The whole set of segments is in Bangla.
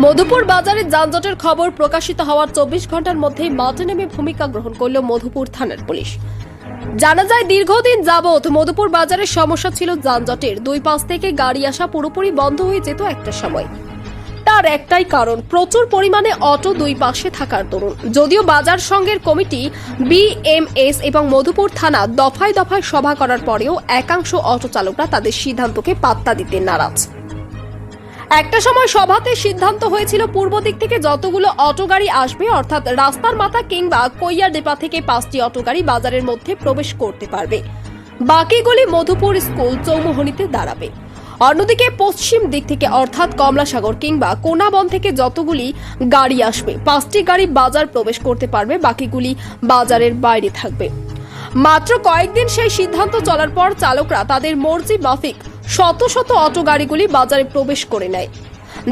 মধুপুর বাজারে যানজটের খবর প্রকাশিত হওয়ার চব্বিশ ঘণ্টার মধ্যেই মাঠে নেমে ভূমিকা গ্রহণ করল মধুপুর থানার পুলিশ। জানা যায়, দীর্ঘদিন যাবৎ মধুপুর বাজারের সমস্যা ছিল যানজটের। দুই পাশ থেকে গাড়ি আসা পুরোপুরি বন্ধ হয়ে যেত একটা সময়। তার একটাই কারণ, প্রচুর পরিমাণে অটো দুই পাশে থাকার দরুন। যদিও বাজার সংঘের কমিটি বিএমএস এবং মধুপুর থানা দফায় দফায় সভা করার পরেও একাংশ অটো চালকরা তাদের সিদ্ধান্তকে পাত্তা দিতে নারাজ। একটা সময় সভাতে সিদ্ধান্ত হয়েছিল পূর্ব দিক থেকে যতগুলো অটো গাড়ি আসবে, অর্থাৎ রাস্তার মাথা কিংবা কইয়া ডেপা থেকে পাঁচটি অটো গাড়ি বাজারের মধ্যে প্রবেশ করতে পারবে। বাকিগুলি মধুপুর স্কুল চৌমোহনীতে দাঁড়াবে। অন্যদিকে পশ্চিম দিক থেকে অর্থাৎ কমলাসাগর কিংবা কোনাবন থেকে যতগুলি গাড়ি আসবে, পাঁচটি গাড়ি বাজার প্রবেশ করতে পারবে, বাকিগুলি বাজারের বাইরে থাকবে। মাত্র কয়েকদিন সেই সিদ্ধান্ত চলার পর চালকরা তাদের মর্জি মাফিক শত শত অটো গাড়িগুলি বাজারে প্রবেশ করে নেয়।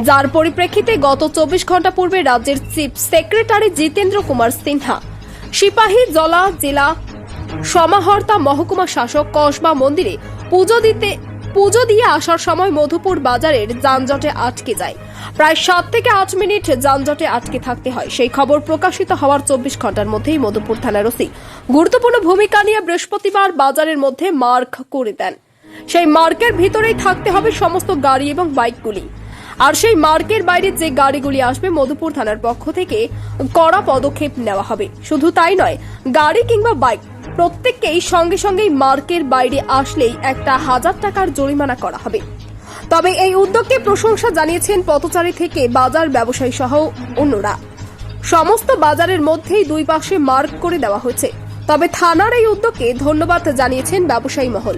যার পরিপ্রেক্ষিতে গত চব্বিশ ঘণ্টা পূর্বে রাজ্যের চিফ সেক্রেটারি জিতেন্দ্র কুমার সিনহা, সিপাহী জলা জেলা সমাহর্তা মহকুমা শাসক কসবা মন্দিরে পুজো দিতে, পুজো দিয়ে আসার সময় মধুপুর বাজারের যানজটে আটকে যায়। প্রায় সাত থেকে আট মিনিট যানজটে আটকে থাকতে হয়। সেই খবর প্রকাশিত হওয়ার চব্বিশ ঘণ্টার মধ্যেই মধুপুর থানার ওসি গুরুত্বপূর্ণ ভূমিকা নিয়ে বৃহস্পতিবার বাজারের মধ্যে মার্ক করে দেন। সেই মার্কের ভিতরেই থাকতে হবে সমস্ত গাড়ি এবং বাইকগুলি। আর সেই মার্কের বাইরে যে গাড়িগুলি আসবে, মধুপুর থানার পক্ষ থেকে কড়া পদক্ষেপ নেওয়া হবে। শুধু তাই নয়, গাড়ি কিংবা বাইক, প্রত্যেককেই সঙ্গে সঙ্গেই মার্কের বাইরে আসলেই একটা হাজার টাকার জরিমানা করা হবে। তবে এই উদ্যোগকে প্রশংসা জানিয়েছেন পথচারী থেকে বাজার ব্যবসায়ী সহ অন্যরা। সমস্ত বাজারের মধ্যেই দুই পাশে মার্ক করে দেওয়া হয়েছে। তবে থানার এই উদ্যোগকে ধন্যবাদ জানিয়েছেন ব্যবসায়ী মহল।